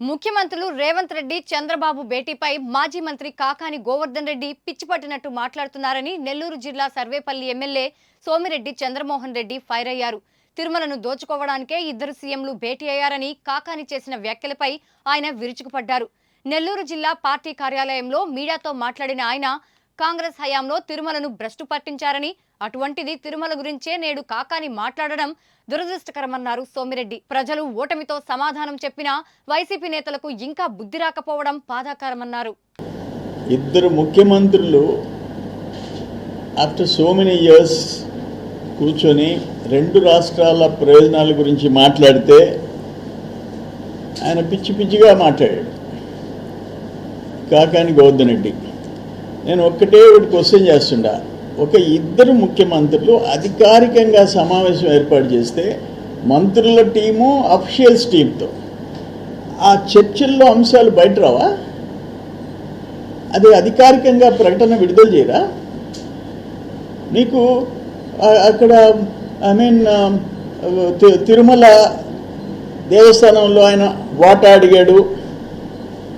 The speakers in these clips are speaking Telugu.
ముఖ్యమంత్రులు రేవంత్ రెడ్డి చంద్రబాబు భేటీపై మాజీ మంత్రి కాకాని గోవర్ధన్ రెడ్డి పిచ్చిపట్టినట్టు మాట్లాడుతున్నారని నెల్లూరు జిల్లా సర్వేపల్లి ఎమ్మెల్యే సోమిరెడ్డి చంద్రమోహన్ రెడ్డి ఫైర్ అయ్యారు. తిరుమలను దోచుకోవడానికే ఇద్దరు సీఎంలు భేటీ అయ్యారని కాకాని చేసిన వ్యాఖ్యలపై ఆయన విరుచుకుపడ్డారు. నెల్లూరు జిల్లా పార్టీ కార్యాలయంలో మీడియాతో మాట్లాడిన ఆయన కాంగ్రెస్ హయాంలో తిరుమలను భ్రష్టు పట్టించారని అటువంటిది తిరుమల గురించే నేడు కాకాని మాట్లాడడం దురదృష్టకరమన్నారు సోమిరెడ్డి. ప్రజలు ఓటమితో సమాధానం చెప్పినా వైసీపీ నేతలకు ఇంకా బుద్ధి రాకపోవడం బాధాకరమన్నారు. ఇద్దరు ముఖ్యమంత్రులు ఆఫ్టర్ సో మెనీ ఇయర్స్ కూర్చొని రెండు రాష్ట్రాల ప్రయోజనాల గురించి మాట్లాడితే ఆయన పిచ్చి పిచ్చిగా మాట్లాడాడు. కాకాని గోవర్ధన్ రెడ్డి. నేను ఒక్కటే ఒకటి క్వశ్చన్ చేస్తుండా. ఒక ఇద్దరు ముఖ్యమంత్రులు అధికారికంగా సమావేశం ఏర్పాటు చేస్తే మంత్రుల టీము అఫిషియల్స్ టీంతో. ఆ చర్చల్లో అంశాలు బయట రావా? అది అధికారికంగా ప్రకటన విడుదల చేయరా? నీకు అక్కడ ఐ మీన్ తిరుమల దేవస్థానంలో ఆయన వాటా అడిగాడు.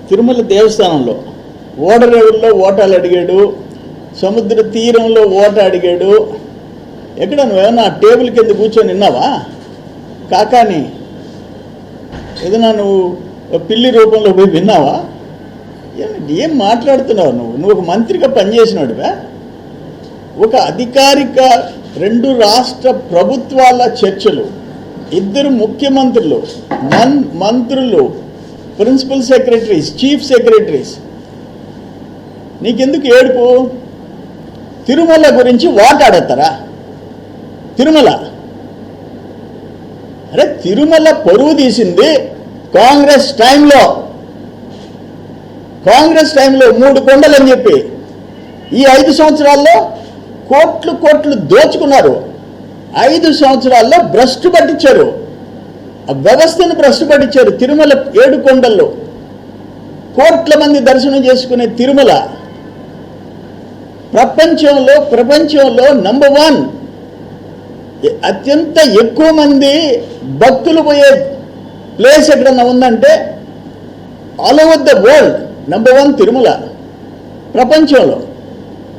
తిరుమల దేవస్థానంలో ఓడరేవుల్లో ఓటాలు అడిగాడు. సముద్ర తీరంలో ఓట అడిగాడు. ఎక్కడ నువ్వేమన్నా నా టేబుల్ కింద కూర్చొని విన్నావా? కాకాని ఏదైనా నువ్వు పిల్లి రూపంలో పోయి విన్నావా? ఏం ఏం మాట్లాడుతున్నావు నువ్వు? నువ్వు ఒక మంత్రిగా పనిచేసినాడువా. ఒక అధికారిక రెండు రాష్ట్ర ప్రభుత్వాల చర్చలు ఇద్దరు ముఖ్యమంత్రులు మన్ మంత్రులు ప్రిన్సిపల్ సెక్రటరీస్ చీఫ్ సెక్రటరీస్. నీకెందుకు ఏడుపు? తిరుమల గురించి వాటాడతారా తిరుమల. అరే తిరుమల పరువు తీసింది కాంగ్రెస్ టైంలో. కాంగ్రెస్ టైంలో మూడు కొండలు అని చెప్పి. ఈ ఐదు సంవత్సరాల్లో కోట్లు కోట్లు దోచుకున్నారు. ఐదు సంవత్సరాల్లో భ్రష్టు పట్టించారు. ఆ వ్యవస్థను భ్రష్టు పట్టించారు తిరుమల ఏడు కొండల్లో. కోట్ల మంది దర్శనం చేసుకునే తిరుమల. ప్రపంచంలో ప్రపంచంలో నంబర్ వన్ అత్యంత ఎక్కువ మంది భక్తులు పోయే ప్లేస్ ఎక్కడన్నా ఉందంటే all over the world number one Tirumala ప్రపంచంలో.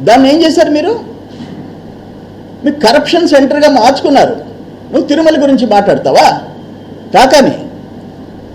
దాన్ని ఏం చేశారు మీరు? మీరు కరప్షన్ సెంటర్గా మార్చుకున్నారు. నువ్వు తిరుమల గురించి మాట్లాడతావా? కాకని